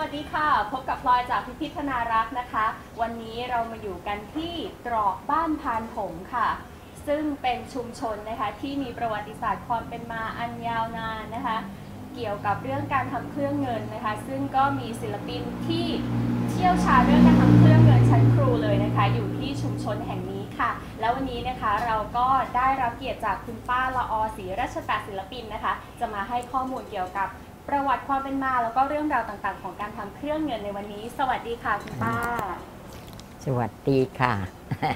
วัสดีค่ะ พบกับพลอยจากพิพิธนารักษ์นะคะ วันนี้เรามาอยู่กันที่ตรอกบ้านพานผงค่ะ ซึ่งเป็นชุมชนนะคะที่มีประวัติศาสตร์ความเป็นมาอันยาวนานนะคะ เกี่ยวกับเรื่องการทำเครื่องเงินนะคะ ซึ่งก็มีศิลปินที่เชี่ยวชาญเรื่องการทำเครื่องเงินชั้นครูเลยนะคะ อยู่ที่ชุมชนแห่งนี้ค่ะ แล้ววันนี้นะคะเราก็ได้รับเกียรติจากคุณป้าละอศรีราชตาศิลปินนะคะ จะมาให้ข้อมูลเกี่ยวกับ ประวัติความเป็นมาแล้วก็เรื่องราวต่างๆ ของการทำเครื่องเงินในวันนี้ สวัสดีค่ะคุณป้า สวัสดีค่ะ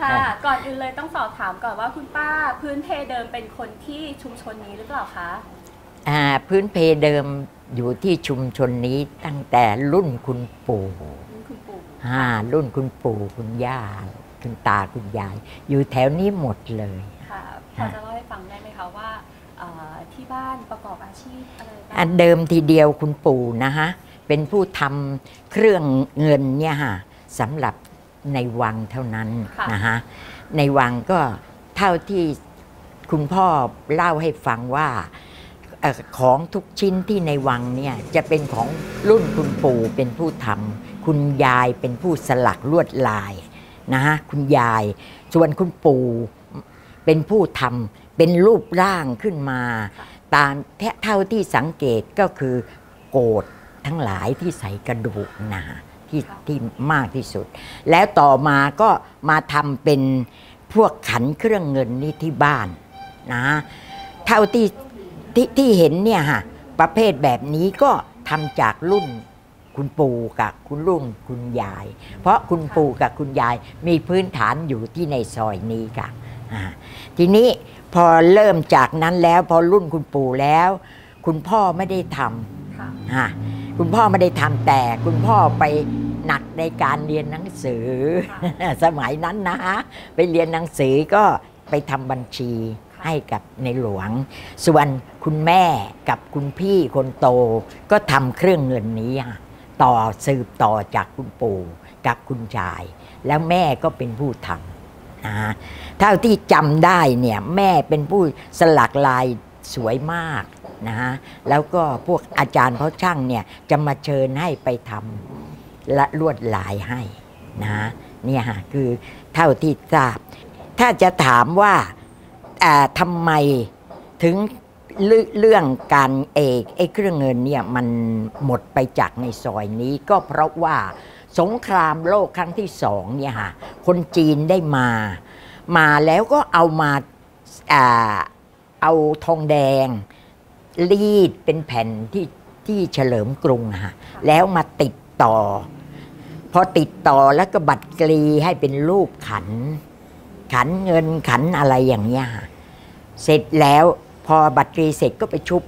ค่ะ ก่อนอื่นเลยต้องสอบถามก่อนว่าคุณป้าพื้นเพเดิมเป็นคนที่ชุมชนนี้หรือเปล่าคะอ่าพื้นเพเดิมอยู่ที่ชุมชนนี้ตั้งแต่รุ่นคุณปู่คุณปู่อ่ารุ่นคุณปู่คุณย่าคุณตาคุณยาย อยู่แถวนี้หมดเลยค่ะพอจะเล่าให้ฟังได้ไหมคะว่าเอ่อ ที่บ้านประกอบอาชีพอะไรบ้างอันเดิมทีเดียวคุณปู่นะฮะเป็นผู้ทำเครื่องเงินเนี่ยฮะสำหรับในวังเท่านั้นนะฮะในวังก็เท่าที่คุณพ่อเล่าให้ฟังว่าเอ่อของทุกชิ้นที่ในวังเนี่ยจะเป็นของรุ่นคุณปู่เป็นผู้ทำคุณยายเป็นผู้สลักลวดลายนะฮะคุณยายส่วนคุณปู่ เป็นผู้ทำเป็นรูปร่างขึ้นมา ตามเท่าที่สังเกตก็คือโกดทั้งหลายที่ใส่กระดูกหนาที่ที่มากที่สุด แล้วต่อมาก็มาทำเป็นพวกขันเครื่องเงินนี่ที่บ้านนะเท่าที่ที่ที่เห็นเนี่ยฮะประเภทแบบนี้ก็ทำจากรุ่นคุณปู่กับคุณลุงคุณยาย เพราะคุณปู่กับคุณยายมีพื้นฐานอยู่ที่ในซอยนี้ค่ะอ่า ทีนี้พอเริ่มจากนั้นแล้วพอรุ่นคุณปู่แล้ว คุณพ่อไม่ได้ทำค่ะอะคุณพ่อไม่ได้ทำแต่ คุณพ่อไปหนักในการเรียนหนังสือ สมัยนั้นนะฮะไปเรียนหนังสือก็ไปทำบัญชีให้กับในหลวง ส่วนคุณแม่กับคุณพี่คนโต ก็ทำเครื่องเงินนี้อะต่อสืบต่อจากคุณปู่กับคุณชาย แล้วแม่ก็เป็นผู้ทำ นะฮะเท่าที่จำได้เนี่ยแม่เป็นผู้สลักลายสวยมากนะฮะแล้วก็พวกอาจารย์เขาช่างเนี่ยจะมาเชิญให้ไปทำและลวดลายให้นะะเนี่ยฮะคือเท่าที่ทราบ ถ้าจะถามว่าอ่ทำไมถึงเรื่องการเอกไอ้เครื่องเงินเนี่ยมันหมดไปจากในซอยนี้ก็เพราะว่า สงครามโลกครั้งที่สองเนี่ยฮะคนจีนได้มา มาแล้วก็เอามาอ่าเอาทองแดง รีดเป็นแผ่นที่ที่เฉลิมกรุงอะฮะแล้วมาติดต่อ พอติดต่อแล้วก็บัตรกรีให้เป็นรูปขัน ขันเงินขันอะไรอย่างเงี้ยฮะเสร็จแล้วพอบัตรกรีเสร็จก็ไปชุบ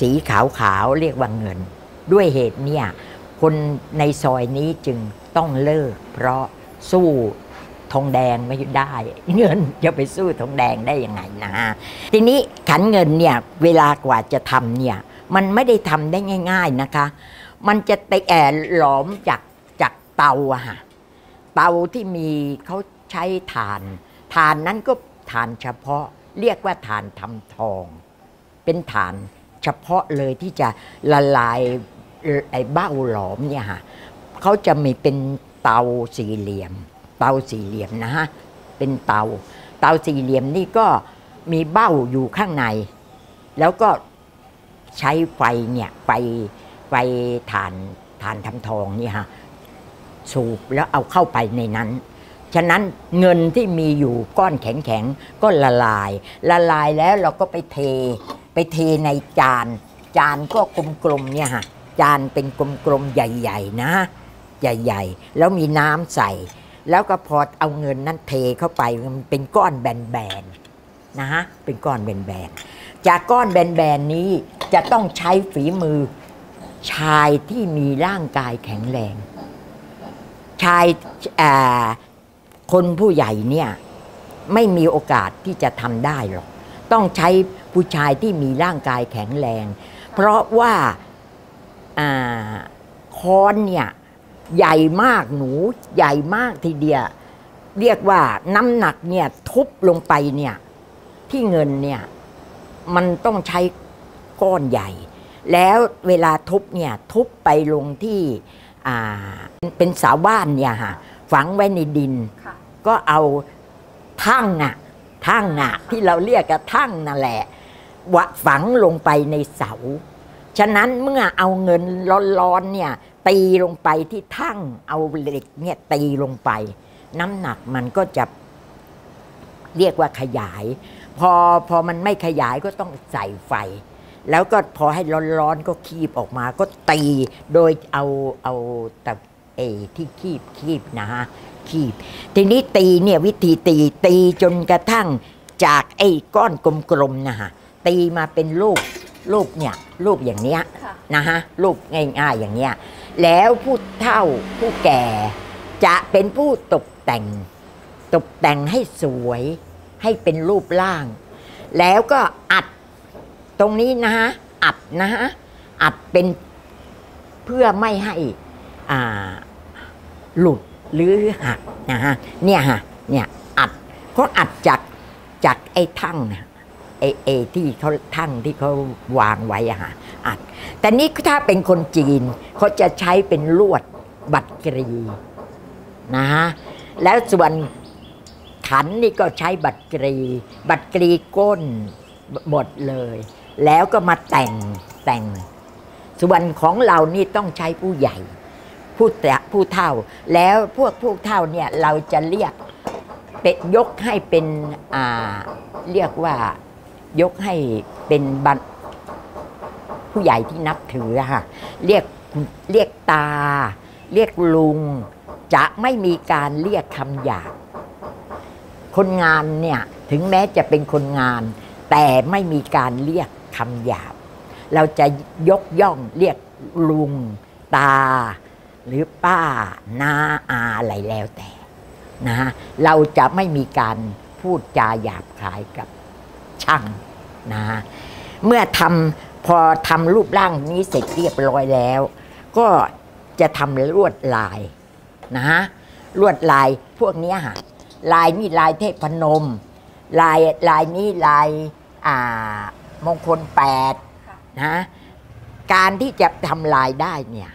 สีขาวๆเรียกว่าเงิน ด้วยเหตุเนี่ย คนในซอยนี้จึงต้องเลิก เพราะสู้ทองแดงไม่ได้ เงินจะไปสู้ทองแดงได้ยังไงนะฮะทีนี้ขันเงินเนี่ยเวลากว่าจะทำเนี่ยมันไม่ได้ทำได้ง่าย ๆนะคะ มันจะไปแอบหลอมจากจากเตาอะค่ะเตาที่มีเขาใช้ถ่านถ่านนั้นก็ถ่านเฉพาะเรียกว่าถ่านทำทอง เป็นถ่านเฉพาะเลยที่จะละลาย ไอ้เบ้าหลอมเนี่ยค่ะเขาจะมีเป็นเตาสี่เหลี่ยม เตาสี่เหลี่ยมนะฮะเป็นเตา เตาสี่เหลี่ยมนี่ก็มีเบ้าอยู่ข้างใน แล้วก็ใช้ไฟเนี่ยไฟไฟถ่านถ่านทำทองเนี่ยฮะสูบแล้วเอาเข้าไปในนั้น ฉะนั้นเงินที่มีอยู่ก้อนแข็งๆก็ละลาย ละลายแล้วเราก็ไปเท ไปเทในจาน จานก็กลมๆเนี่ยฮะ จานเป็นกลมๆ ใหญ่ ๆ นะ ใหญ่ ๆ แล้วมีน้ำใส่ แล้วก็พอเอาเงินนั้นเทเข้าไปมันเป็นก้อนแบนๆนะฮะเป็นก้อนแบนๆจากก้อนแบนๆนี้จะต้องใช้ฝีมือชายที่มีร่างกายแข็งแรง ชายคนผู้ใหญ่เนี่ยไม่มีโอกาสที่จะทำได้หรอก ต้องใช้ผู้ชายที่มีร่างกายแข็งแรง เพราะว่า ค้อนเนี่ยใหญ่มากหนูใหญ่มากทีเดียวเรียกว่าน้ำหนักเนี่ยทุบลงไปเนี่ยที่เงินเนี่ยมันต้องใช้ก้อนใหญ่ แล้วเวลาทุบเนี่ยทุบไปลงที่อ่าเป็นเสาบ้านเนี่ยฮะฝังไว้ในดินค่ะก็เอาทั่งน่ะทั่งน่ะที่เราเรียกกันทั่งนั่นแหละวะฝังลงไปในเสา ฉะนั้นเมื่อเอาเงินร้อนๆเนี่ยตีลงไปที่ทั่งเอาเหล็กเนี่ยตีลงไป น้ำหนักมันก็จะเรียกว่าขยาย พอพอมันไม่ขยายก็ต้องใส่ไฟ แล้วก็พอให้ร้อนๆก็คีบออกมา ก็ตีโดยเอาเอาตะเอที่คีบคีบนะฮะคีบ ทีนี้ตีเนี่ยวิธีตีตีจนกระทั่งจากไอ้ก้อนกลมๆนะฮะตีมาเป็นรูป รูปเนี่ยรูปอย่างเนี้ยค่ะนะฮะรูปง่ายๆอย่างเนี้ยแล้วผู้เฒ่าผู้แก่จะเป็นผู้ตกแต่ง ตกแต่งให้สวยให้เป็นรูปร่าง แล้วก็อัดตรงนี้นะฮะอัดนะฮะอัดเป็นเพื่อไม่ให้อ่าหลุดหรือหักนะฮะเนี่ยฮะเนี่ยอัดเขาอัดจากจากไอ้ทั่งนะ ไอ้ไอ้ที่เขาทั่งที่เขาวางไว้อะฮะอัดแต่นี่ถ้าเป็นคนจีนเขาจะใช้เป็นลวดบัตรกรีนะฮะแล้วส่วนขันนี่ก็ใช้บัตรกรี บัตรกรีก้นหมดเลย แล้วก็มาแต่งแต่ง ส่วนของเรานี่ต้องใช้ผู้ใหญ่ ผู้แตะผู้เฒ่า แล้วพวกผู้เฒ่าเนี่ยเราจะเรียกเป็นยกให้เป็นอ่าเรียกว่า ยกให้เป็นบัผู้ใหญ่ที่นับถือค่ะเรียกเรียกตา เรียกลุง จะไม่มีการเรียกคำหยาบคนงานเนี่ยถึงแม้จะเป็นคนงาน แต่ไม่มีการเรียกคำหยาบ เราจะยกย่องเรียกลุง ตา หรือป้า นาอาอะไรแล้วแต่นะฮะเราจะไม่มีการพูดจาหยาบคายกับ ช่างนะเมื่อทำพอทำรูปร่างนี้เสร็จเรียบร้อยแล้ว ก็จะทำลวดลายนะลวดลายพวกนี้ฮะลายนี่ลายเทพนม ลายลายนี้ลายอ่ามงคลแปดนะการที่จะทำลายได้เนี่ย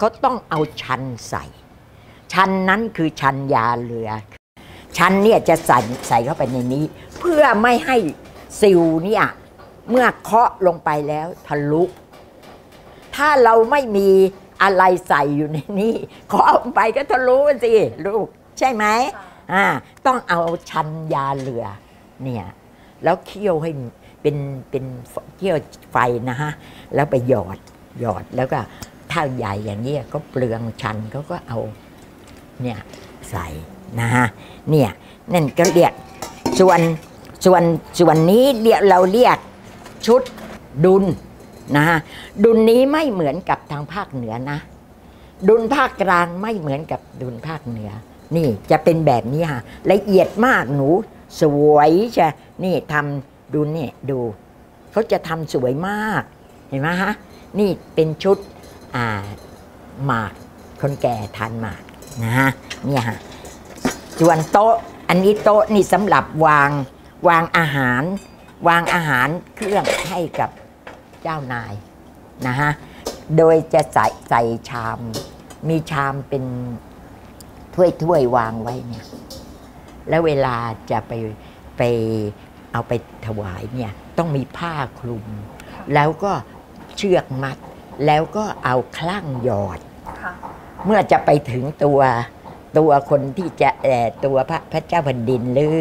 ก็ต้องเอาชันใส่ ชันนั้นคือชันยาเรือ ชันเนี่ยจะใส่ใส่เข้าไปในนี้ เพื่อไม่ให้ ซิวเนี่ยเมื่อเคาะลงไปแล้วทะลุถ้าเราไม่มีอะไรใส่อยู่ในนี้เคาะลงไปก็ทะลุสิลูก ใช่ไหมค่ะอ่าต้องเอาชันยาเรือเนี่ยแล้วเคี่ยวให้เป็นเป็นเคี่ยวไฟนะฮะ แล้วไปหยอดหยอดแล้วก็ถ้าใหญ่อย่างนี้ยก็เปลืองชันเขาก็เอาเนี่ยใส่นะฮะเนี่ยนั่นก็เรียกส่วน ส่วนส่วนนี้เรียกเราเรียกชุดดุลนะฮะดุลนี้ไม่เหมือนกับทางภาคเหนือนะ ดุลภาคกลางไม่เหมือนกับดุลภาคเหนือ นี่จะเป็นแบบนี้ฮะละเอียดมากหนูสวยจะนี่ทำดูนี่ดูเขาจะทำสวยมาก เห็นไหมฮะนี่เป็นชุดอ่าหมากคนแก่ทานหมากนะฮะเนี่ยฮะส่วนโต๊ะอันนี้โต๊ะนี่สำหรับวาง วางอาหาร วางอาหารเครื่องให้กับเจ้านายนะฮะโดยจะใส่ใส่ชาม มีชามเป็นถ้วยถ้วยๆวางไว้เนี่ยแล้วเวลาจะไปไปเอาไปถวายเนี่ยต้องมีผ้าคลุมค่ะแล้วก็เชือกมัด แล้วก็เอาคลั่งหยอดค่ะเมื่อจะไปถึงตัวตัวคนที่จะเอ่อตัวพระพระเจ้าแผ่นดินหรือ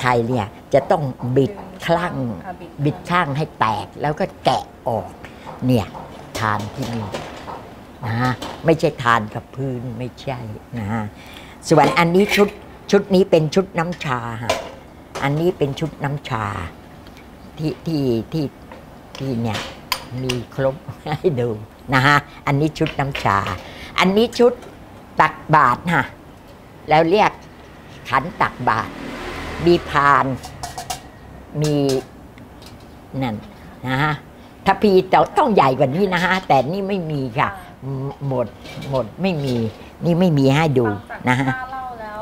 ไทยเนี่ยจะต้องบิดคลั่งค่ะบิดบิดข้างให้แตกแล้วก็แกะออกเนี่ยทานที่นี่นะฮะไม่ใช่ทานกับพื้นไม่ใช่นะฮะส่วนอันนี้ชุดชุดนี้เป็นชุดน้ำชาฮะอันนี้เป็นชุดน้ำชาที่ที่ที่ที่เนี่ยมีครบให้ดูนะฮะ อันนี้ชุดน้ำชา อันนี้ชุดตักบาตรฮะแล้วเรียกขันตักบาตร มีพานมีนั่นนะฮะถ้าพีจะต้องใหญ่กว่านี้นะฮะ แต่นี่ไม่มีค่ะ หมดหมดไม่มี นี่ไม่มีให้ดูฟังจากนะฮะป้าเล่าแล้ว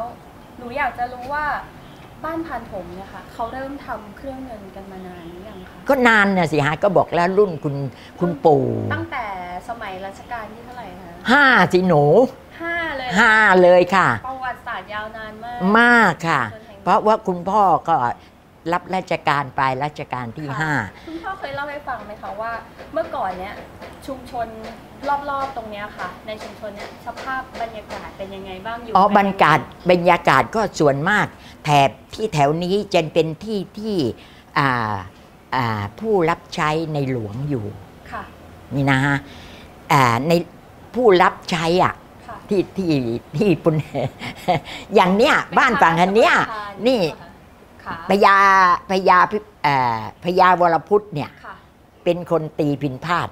หนูอยากจะรู้ว่าบ้านพานผมเนี่ยค่ะเขาเริ่มทำเครื่องเงินกันมานานหรือยังคะก็นานนะสิฮะก็บอกแล้วรุ่นคุณคุณปู่ตั้งแต่สมัยรัชกาลที่เท่าไหร่คะห้าสิหนูห้าเลยห้าเลยค่ะประวัติศาสตร์ยาวนานมากมากค่ะจนแห่ง เพราะว่าคุณพ่อก็รับราชการไปราชการที่ค่ะห้าคุณพ่อเคยเล่าให้ฟังไหมคะว่า เมื่อก่อนเนี้ยชุมชนรอบๆตรงเนี้ยค่ะ ในชุมชนเนี้ยสภาพบรรยากาศเป็นยังไงบ้างอยู่อ๋อกันบรรยากาศบรรยากาศก็ส่วนมาก แถบที่แถวนี้จะเป็นที่ที่อ่าอ่าผู้รับใช้ในหลวงอยู่ค่ะ นี่นะฮะอ่าในผู้รับใช้อะค่ะ ที่ที่ที่ปุณอย่างเนี้ยบ้านฝั่งอันเนี้ยเป็ข้าราชการนี่ค่ะพญาพญาพิเอ่อพญาวรพุทธเนี่ยค่ะเป็นคนตีพินพาด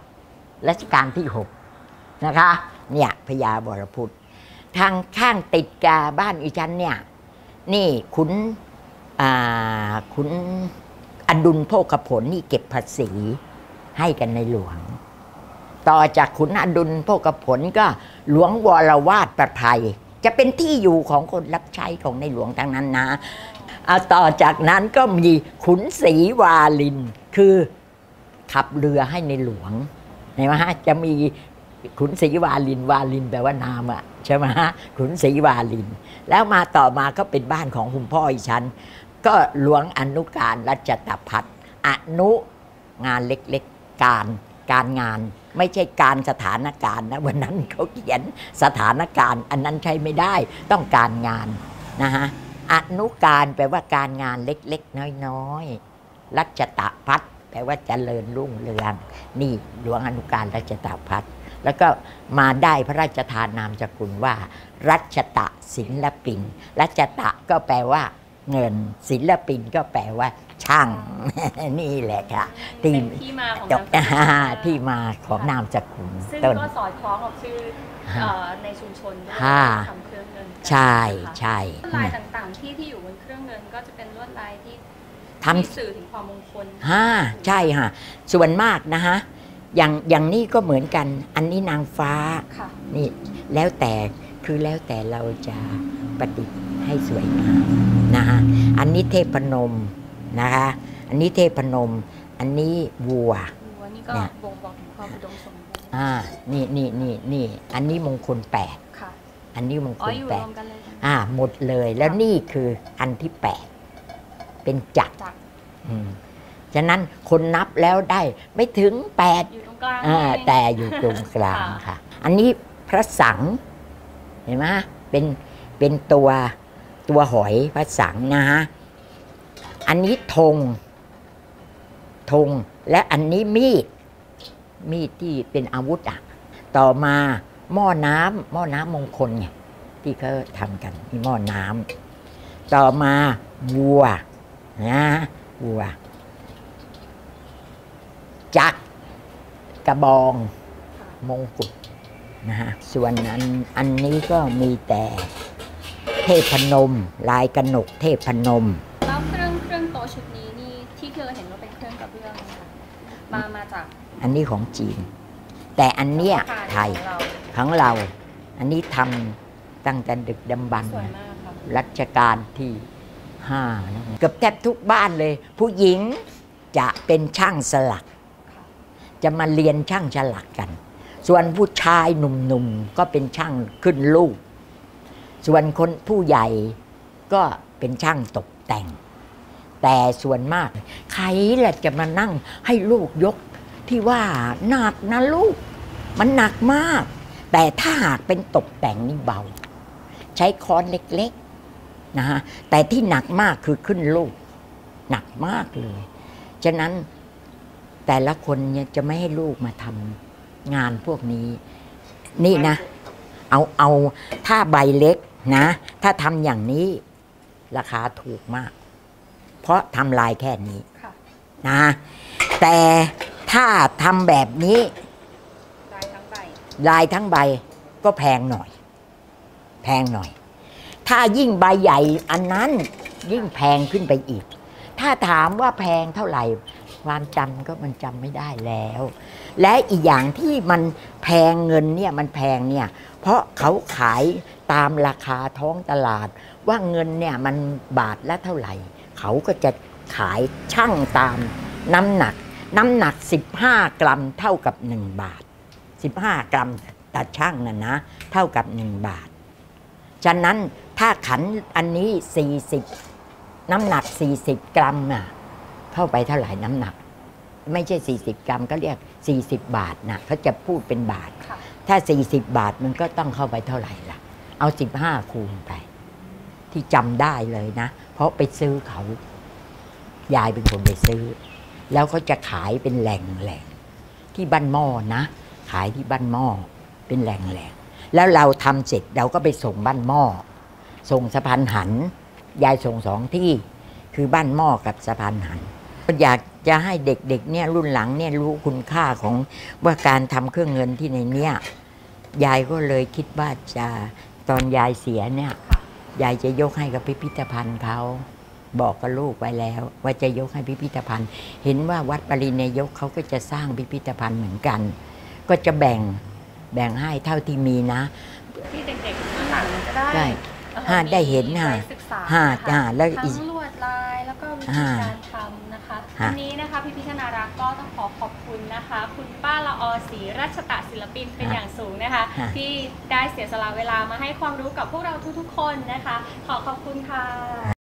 รัชกาลที่หกนะคะ เนี่ยพญาวรพุทธทางข้างติดกับบ้านอีจันเนี่ย นี่ขุนอ่าขุนอดุลโภคผลนี่เก็บภาษีให้กันในหลวง ต่อจากขุนอดุลโภคผลก็หลวงวรวาดประไทยจะเป็นที่อยู่ของคนรับใช้ของในหลวงทั้งนั้นนะเอาต่อจากนั้นก็มีขุนศรีวาลิน คือขับเรือให้ในหลวงเห็นไหมฮะจะมีขุนศรีวาลินวาลินแปลว่านามอะใช่ไหมฮะขุนศรีวาลิน แล้วมาต่อมาก็เป็นบ้านของคุณพ่ออีฉัน ก็หลวงอนุการรัชตพัฒน์อนุงานเล็กๆการการงาน ไม่ใช่การสถานการณ์นะวันนั้นเขาเขียนสถานการณ์ อันนั้นใช้ไม่ได้ต้องการงานนะฮะอนุการแปลว่าการงานเล็กๆ น้อยๆรัชตพัฒแปลว่าเจริญรุ่งเรือง นี่หลวงอนุการรัชตพัฒแล้วก็มาได้พระราชทานนามสกุลว่า รัชตะศิลปิน รัชตะก็แปลว่าเงินศิลปินก็แปลว่า ช่าง นี่แหละค่ะที่เป็นที่มาของจบนามสกุลอ่าที่มาของนามสกุลซึ่งต้น ก็สอดคล้องกับชื่อเอ่อในชุมชนด้วยค่ะ ทำเครื่องเงินกันใช่นะคะใช่ลวดลายต่างๆที่ที่อยู่บนเครื่องเงินก็จะเป็นลวดลายที่ทที่สื่อถึงความมงคลำฮ่าใช่ฮะส่วนมากนะฮะอย่างอย่างนี้ก็เหมือนกัน อันนี้นางฟ้า ค่ะ นี่แล้วแต่คือแล้วแต่เราจะประดิษฐ์ให้สวยงามนะฮะอันนี้เทพนม นะคะ อันนี้เทพนม อันนี้วัววัวนี่ก็เนี่ยบ่งบอกถึงความอุดมสมบูรณ์อ่านี่นี่นี่นี่อันนี้มงคลแปดค่ะอันนี้มงอ๋คอลอยู่แปรดวมกันเลยนะอ่าหมดเลยแล้วนี่คืออันที่แปดเป็นจักรจากอืมฉะนั้นคนนับแล้วได้ไม่ถึงแปดอยู่ตรงกลางอ่านี่เองแต่อยู่ตรงกลางค่ะค่ะ อันนี้พระสังเห็นไหมเป็นเป็นตัวตัวหอยพระสังนะฮะ อันนี้ธงธงและอันนี้มีด มีดที่เป็นอาวุธอะ ต่อมาหม้อน้ำหม้อน้ำมงคลไงที่เขาทำกันมีหม้อน้ำต่อมาวัวนะวัว จักรกระบองมงกุฎนะฮะส่วนอันอันนี้ก็มีแต่เทพนม ลายกระหนกเทพนมเรื่องเครื่องโตะชุดนี้นี่ที่เธอเห็นว่าเป็นเครื่องกระเบื้องนะคะมามาจากอันนี้ของจีน แต่อันเนี้ยการไทย ของเราของเรา อันนี้ทำตั้งแต่ดึกดำบรรพ์สวยมากค่ะรัชกาลที่ห้านะเกือบแทบทุกบ้านเลย ผู้หญิงจะเป็นช่างสลักค่ะจะมาเรียนช่างฉลักกัน ส่วนผู้ชายหนุ่มๆ ก็เป็นช่างขึ้นลูกส่วนคนผู้ใหญ่ก็เป็นช่างตกแต่ง แต่ส่วนมาก ใครแหละจะมานั่งให้ลูกยกที่ว่าหนักนะลูก มันหนักมาก แต่ถ้าหากเป็นตกแต่งนี่เบา ใช้ค้อนเล็กๆนะฮะแต่ที่หนักมากคือขึ้นลูก หนักมากเลย ฉะนั้นแต่ละคนเนี่ยจะไม่ให้ลูกมาทำงานพวกนี้ นี่นะ เอาเอาถ้าใบเล็กนะ ถ้าทำอย่างนี้ราคาถูกมาก เพราะทำลายแค่นี้ค่ะนะ แต่ถ้าทำแบบนี้ ลายทั้งใบลายทั้งใบก็แพงหน่อย แพงหน่อย ถ้ายิ่งใบใหญ่อันนั้นยิ่งแพงขึ้นไปอีก ถ้าถามว่าแพงเท่าไหร่ ความจำก็มันจำไม่ได้แล้ว และอีกอย่างที่มันแพงเงินเนี่ยมันแพงเนี่ย เพราะเขาขายตามราคาท้องตลาด ว่าเงินเนี่ยมันบาทละเท่าไหร่ เขาก็จะขายช่างตามน้ำหนัก น้ำหนัก 15 กรัมเท่ากับ 1 บาท 15 กรัมตัดช่างน่ะนะ เท่ากับ 1 บาท ฉะนั้นถ้าขันอันนี้ 40 น้ำหนัก 40 กรัมอะเข้าไปเท่าไหร่น้ำหนัก ไม่ใช่ 40 กรัมก็เรียก 40 บาทนะเขาจะพูดเป็นบาทค่ะถ้า 40 บาทมันก็ต้องเข้าไปเท่าไหร่ล่ะ เอา 15 คูณไป ที่จำได้เลยนะเพ ราะไปซื้อเขา ยายเป็นคนไปซื้อ แล้วเขาจะขายเป็นแหล่งแหล่งที่บ้านหม้อนะ ขายที่บ้านหม้อเป็นแหล่งแหล่งแล้วเราทำเสร็จเราก็ไปส่งบ้านหม้อส่งสะพานหัน ยายส่งสองที่คือบ้านหม้อกับสะพานหันอยากจะให้เด็กๆเนี่ยรุ่นหลังเนี่ยรู้คุณค่าของว่าการทำเครื่องเงินที่ในเนี้ยยายก็เลยคิดว่าจะตอนยายเสียเนี่ย ยายจะยกให้กับพิพิธภัณฑ์เขาบอกกับลูกไว้แล้ว ว่าจะยกให้พิพิธภัณฑ์ เห็นว่าวัดปรินายกเขาก็จะสร้างพิพิธภัณฑ์เหมือนกัน ก็จะแบ่งแบ่งให้เท่าที่มีนะ ที่เด็กๆรุ่นหลังจะได้ได้เอ่อห้าได้เห็นมีห้าไว้ศึกษาห้านะคะจ้าแล้วอีทั้กงลวดลายแล้วก็วิธีห้าการทำนะคะฮะ วันนี้นะคะพิพิธนารักษ์ก็ต้องขอขอบคุณนะคะ คุณป้าละออศรีราชตะศิลปินเป็นอย่างสูงนะคะฮะที่ได้เสียสละเวลามาให้ความรู้กับพวกเราทุกๆ คนนะคะ ขอขอบคุณค่ะ